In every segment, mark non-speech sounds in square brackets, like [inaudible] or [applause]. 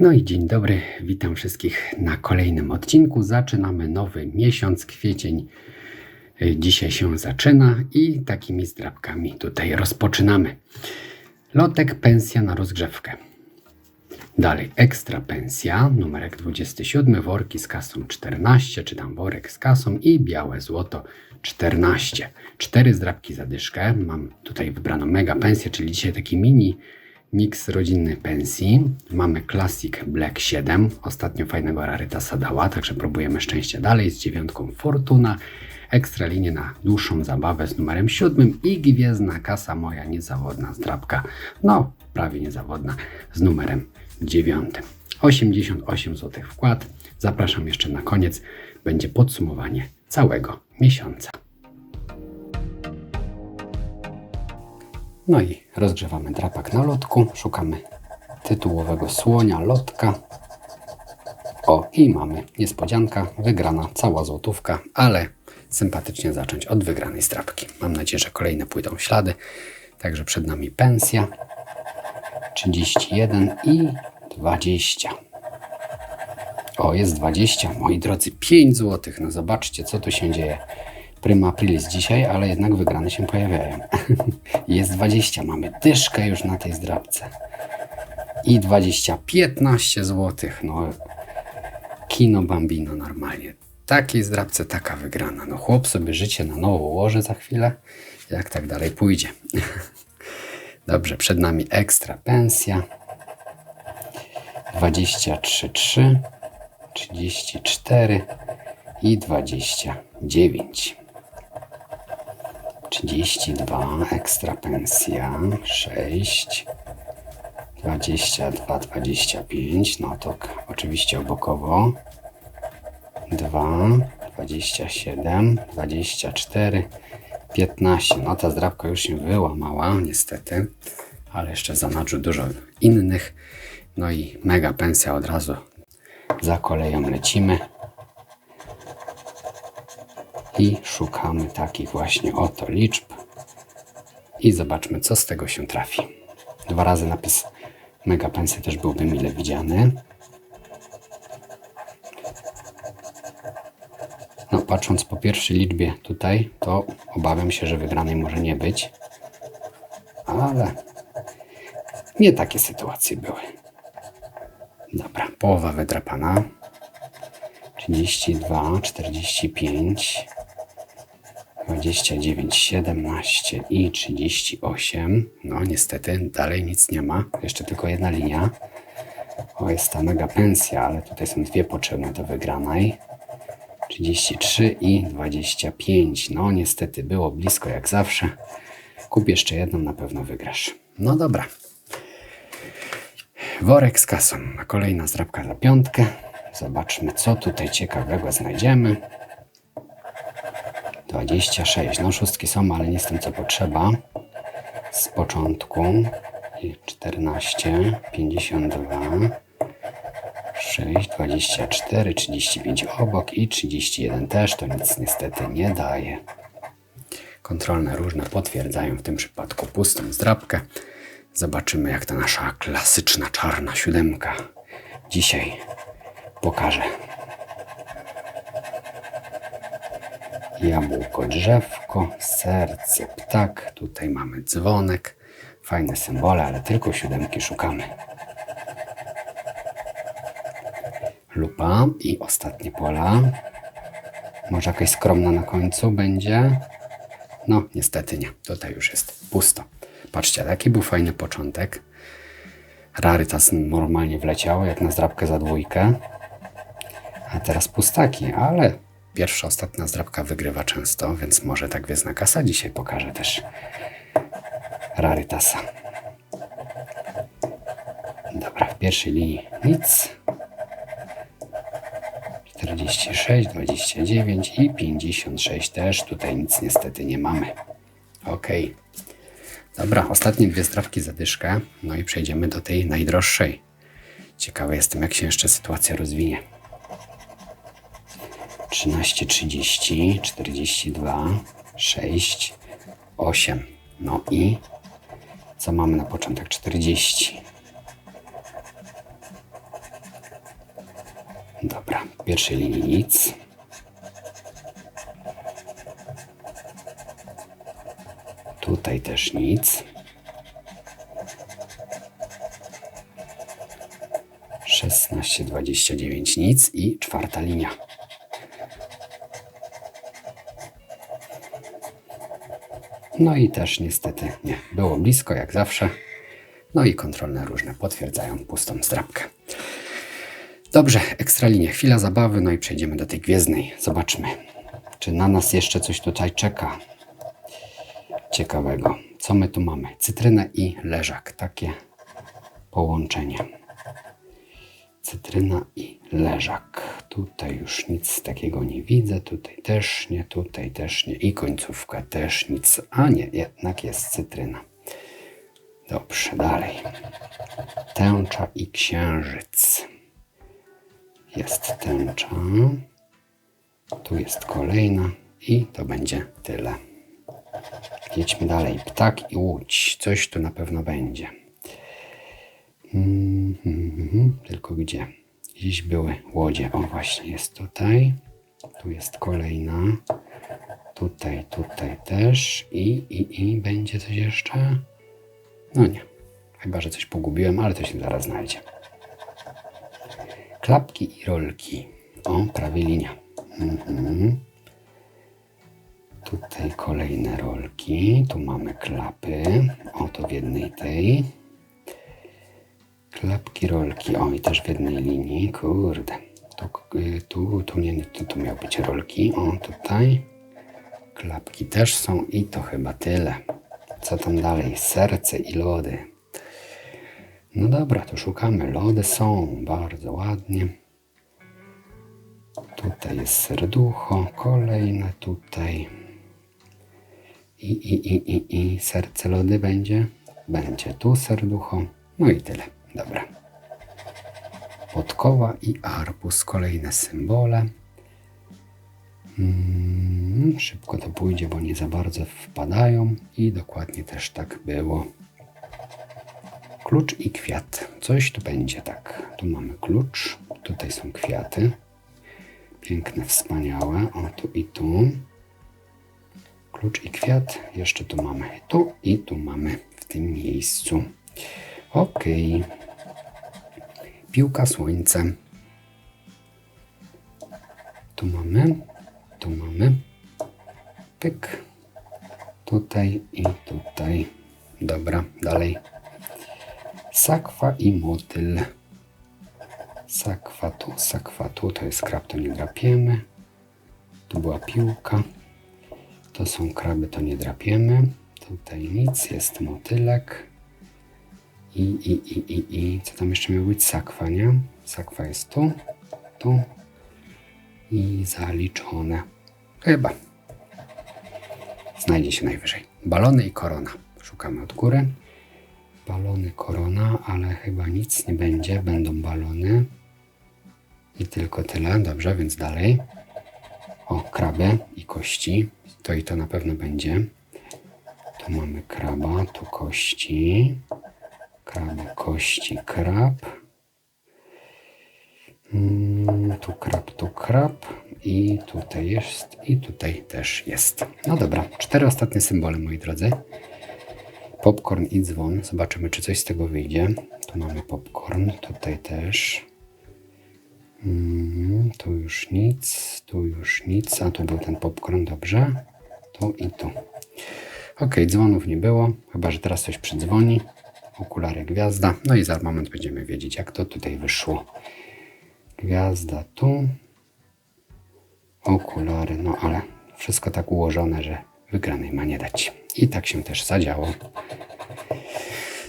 No i dzień dobry, witam wszystkich na kolejnym odcinku. Zaczynamy nowy miesiąc, kwiecień. Y, Dzisiaj się zaczyna i takimi zdrabkami tutaj rozpoczynamy. Lotek pensja na rozgrzewkę. Dalej ekstra pensja, numerek 27, worki z kasą 14, czy tam worek z kasą i białe złoto 14. Cztery zdrabki za dyszkę. Mam tutaj wybraną mega pensję, czyli dzisiaj taki mini miks rodzinny pensji. Mamy Classic Black 7. Ostatnio fajnego rarytasa dała, także próbujemy szczęścia dalej z dziewiątką Fortuna. Ekstra linię na dłuższą zabawę z numerem 7 i gwiezdna kasa moja niezawodna zdrabka. No, prawie niezawodna z numerem 9. 88 zł wkład. Zapraszam jeszcze na koniec. Będzie podsumowanie całego miesiąca. No i rozgrzewamy drapak na lotku. Szukamy tytułowego słonia, lotka. O, i mamy niespodzianka, wygrana cała złotówka, ale sympatycznie zacząć od wygranej strapki. Mam nadzieję, że kolejne pójdą ślady. Także przed nami pensja 31 i 20. O, jest 20, moi drodzy, 5 zł. No zobaczcie, co tu się dzieje. Prima aprilis dzisiaj, ale jednak wygrane się pojawiają. [laughs] jest 20, mamy dyszkę już na tej zdrabce. I 20, 15 zł. No, kino bambino normalnie. Takiej zdrabce taka wygrana. No chłop sobie życie na nowo ułoży za chwilę, jak tak dalej pójdzie. [laughs] Dobrze, przed nami ekstra pensja. 23,3, 34 i 29. 32 ekstra pensja, 6, 22, 25, no to oczywiście obokowo. 2, 27, 24, 15. No ta zdrabka już się wyłamała, niestety, ale jeszcze zanadrzu dużo innych. No i mega pensja od razu za koleją lecimy. I szukamy takich właśnie oto liczb. I zobaczmy, co z tego się trafi. Dwa razy napis mega pensja też byłby mile widziany. No, patrząc po pierwszej liczbie tutaj, to obawiam się, że wygranej może nie być. Ale nie takie sytuacje były. Dobra, połowa wydrapana. 32, 45, 29, 17 i 38. No niestety dalej nic nie ma. Jeszcze tylko jedna linia. O, jest ta mega pensja, ale tutaj są dwie potrzebne do wygranej. 33 i 25. No niestety było blisko jak zawsze. Kup jeszcze jedną, na pewno wygrasz. No dobra. Worek z kasą. A kolejna zdrabka za piątkę. Zobaczmy, co tutaj ciekawego znajdziemy. 26. No szóstki są, ale nie z tym, co potrzeba. Z początku. I 14, 52, 6, 24, 35 obok i 31 też. To nic niestety nie daje. Kontrolne różne potwierdzają w tym przypadku pustą zdrabkę. Zobaczymy, jak ta nasza klasyczna czarna siódemka dzisiaj pokaże. Jabłko, drzewko, serce, ptak. Tutaj mamy dzwonek. Fajne symbole, ale tylko siódemki szukamy. Lupa i ostatnie pola. Może jakaś skromna na końcu będzie? No, niestety nie. Tutaj już jest pusto. Patrzcie, taki był fajny początek. Rarytas normalnie wleciał, jak na zdrabkę za dwójkę. A teraz pustaki, ale pierwsza, ostatnia zdrabka wygrywa często, więc może tak gwiezdna kasa dzisiaj pokaże też Rarytasa. Dobra, w pierwszej linii nic. 46, 29 i 56 też. Tutaj nic niestety nie mamy. Ok. Dobra, ostatnie dwie strawki za dyszkę. No i przejdziemy do tej najdroższej. Ciekawy jestem, jak się jeszcze sytuacja rozwinie. 13, 30, 42, 6, 8. No i co mamy na początek? 40. Dobra, w pierwszej linii nic. Tutaj też nic. Szesnaście, dwadzieścia dziewięć nic i czwarta linia. No i też niestety nie. Było blisko jak zawsze. No i kontrolne różne potwierdzają pustą zdrabkę. Dobrze, ekstralinie, chwila zabawy, no i przejdziemy do tej gwiezdnej. Zobaczmy, czy na nas jeszcze coś tutaj czeka ciekawego. Co my tu mamy? Cytrynę i leżak. Takie połączenie. Cytryna i leżak. Tutaj już nic takiego nie widzę. Tutaj też nie, tutaj też nie. I końcówka też nic. A nie, jednak jest cytryna. Dobrze, dalej. Tęcza i księżyc. Jest tęcza. Tu jest kolejna. I to będzie tyle. Jedźmy dalej. Ptak i łódź. Coś tu na pewno będzie. Mm, mm, mm, Tylko gdzie? Gdzieś były łodzie. O, właśnie jest tutaj. Tu jest kolejna. Tutaj, tutaj też. I, i, i będzie coś jeszcze? No nie. Chyba, że coś pogubiłem, ale to się zaraz znajdzie. Klapki i rolki. O, prawie linia. Mhm. Tutaj kolejne rolki. Tu mamy klapy. O, to w jednej tej. Klapki, rolki. O, i też w jednej linii. Kurde. Tu, y, tu, tu nie, tu, tu miał być rolki. O, tutaj. Klapki też są i to chyba tyle. Co tam dalej? Serce i lody. No dobra, to szukamy. Lody są bardzo ładnie. Tutaj jest serducho, kolejne tutaj. I, i, i, i, i serce lody będzie. Będzie tu serducho. No i tyle. Dobra. Podkowa i arbus. Kolejne symbole. Mm, szybko to pójdzie, bo nie za bardzo wpadają. I dokładnie też tak było. Klucz i kwiat. Coś tu będzie tak. Tu mamy klucz. Tutaj są kwiaty. Piękne, wspaniałe. O, tu i tu. Klucz i kwiat. Jeszcze tu mamy. Tu i tu mamy w tym miejscu. Ok. Piłka słońce. Tu mamy. Tu mamy. Pyk. Tutaj i tutaj. Dobra, dalej. Sakwa i motyl. Sakwa tu, sakwa tu, to jest krab, to nie drapiemy. Tu była piłka. To są kraby, to nie drapiemy. Tutaj nic, jest motylek. I, i, i, i, i, co tam jeszcze miał być? Sakwa, nie? Sakwa jest tu, tu i zaliczone. Chyba. Znajdzie się najwyżej. Balony i korona. Szukamy od góry. Balony, korona, ale chyba nic nie będzie. Będą balony. I tylko tyle. Dobrze, więc dalej. O, kraby i kości. To i to na pewno będzie. Tu mamy kraba, tu kości. Kraby, kości, krab. Mm, tu krab, tu krab. I tutaj jest, i tutaj też jest. No dobra, cztery ostatnie symbole, moi drodzy. Popcorn i dzwon. Zobaczymy, czy coś z tego wyjdzie. Tu mamy popcorn, tutaj też. Mm, tu już nic, tu już nic, a tu był ten popcorn, dobrze. Tu i tu. Ok, dzwonów nie było, chyba że teraz coś przydzwoni. Okulary gwiazda. No i za moment będziemy wiedzieć, jak to tutaj wyszło. Gwiazda tu. Okulary, no ale wszystko tak ułożone, że wygranej ma nie dać. I tak się też zadziało.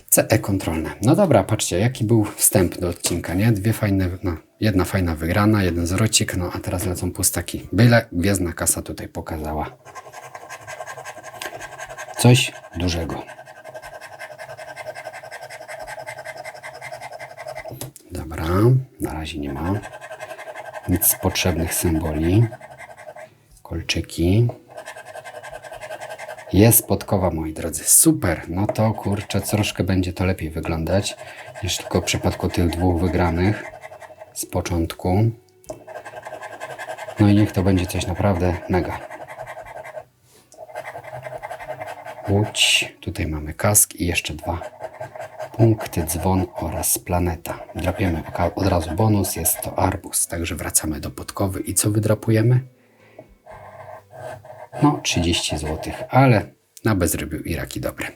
CE kontrolne. No dobra, patrzcie, jaki był wstęp do odcinka, nie? Dwie fajne, no, jedna fajna wygrana, jeden zwrocik, no a teraz lecą pustaki. Byle gwiezdna kasa tutaj pokazała. Coś dużego. Dobra, na razie nie ma nic z potrzebnych symboli. Kolczyki. Jest podkowa, moi drodzy. Super. No to kurczę, troszkę będzie to lepiej wyglądać niż tylko w przypadku tych dwóch wygranych z początku. No i niech to będzie coś naprawdę mega. Łódź, tutaj mamy kask i jeszcze dwa punkty, dzwon oraz planeta. Drapiemy od razu bonus, jest to arbus, także wracamy do podkowy i co wydrapujemy? No 30 zł, ale na bezrybiu i raki dobre.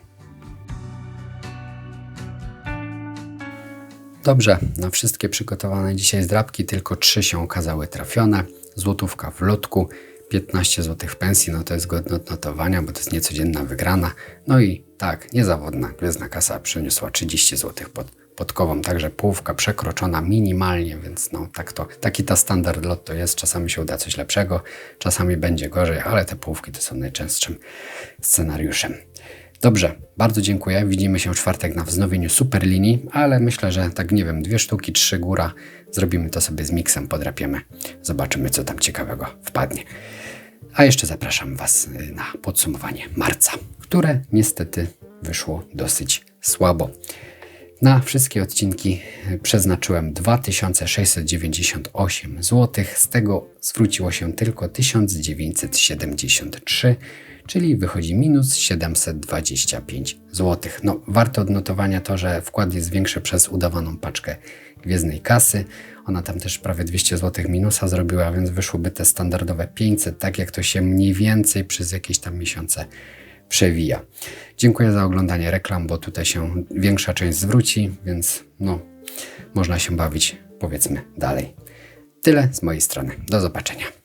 Dobrze, na wszystkie przygotowane dzisiaj zdrabki tylko trzy się okazały trafione. Złotówka w lotku, 15 zł pensji, no to jest godne odnotowania, bo to jest niecodzienna wygrana. No i tak, niezawodna gwiezdna kasa przyniosła 30 zł pod, podkową, także połówka przekroczona minimalnie, więc no tak to, taki ta standard lot to jest. Czasami się uda coś lepszego, czasami będzie gorzej, ale te połówki to są najczęstszym scenariuszem. Dobrze, bardzo dziękuję. Widzimy się w czwartek na wznowieniu superlinii, ale myślę, że tak nie wiem, dwie sztuki, trzy góra. Zrobimy to sobie z miksem, podrapiemy. Zobaczymy, co tam ciekawego wpadnie. A jeszcze zapraszam Was y, na podsumowanie marca, które niestety wyszło dosyć słabo. Na wszystkie odcinki przeznaczyłem 2698 zł, z tego zwróciło się tylko 1973, czyli wychodzi minus 725 zł. No, warto odnotowania to, że wkład jest większy przez udawaną paczkę gwiezdnej kasy. Ona tam też prawie 200 zł minusa zrobiła, więc wyszłoby te standardowe 500, tak jak to się mniej więcej przez jakieś tam miesiące przewija. Dziękuję za oglądanie reklam, bo tutaj się większa część zwróci, więc no, można się bawić powiedzmy dalej. Tyle z mojej strony. Do zobaczenia.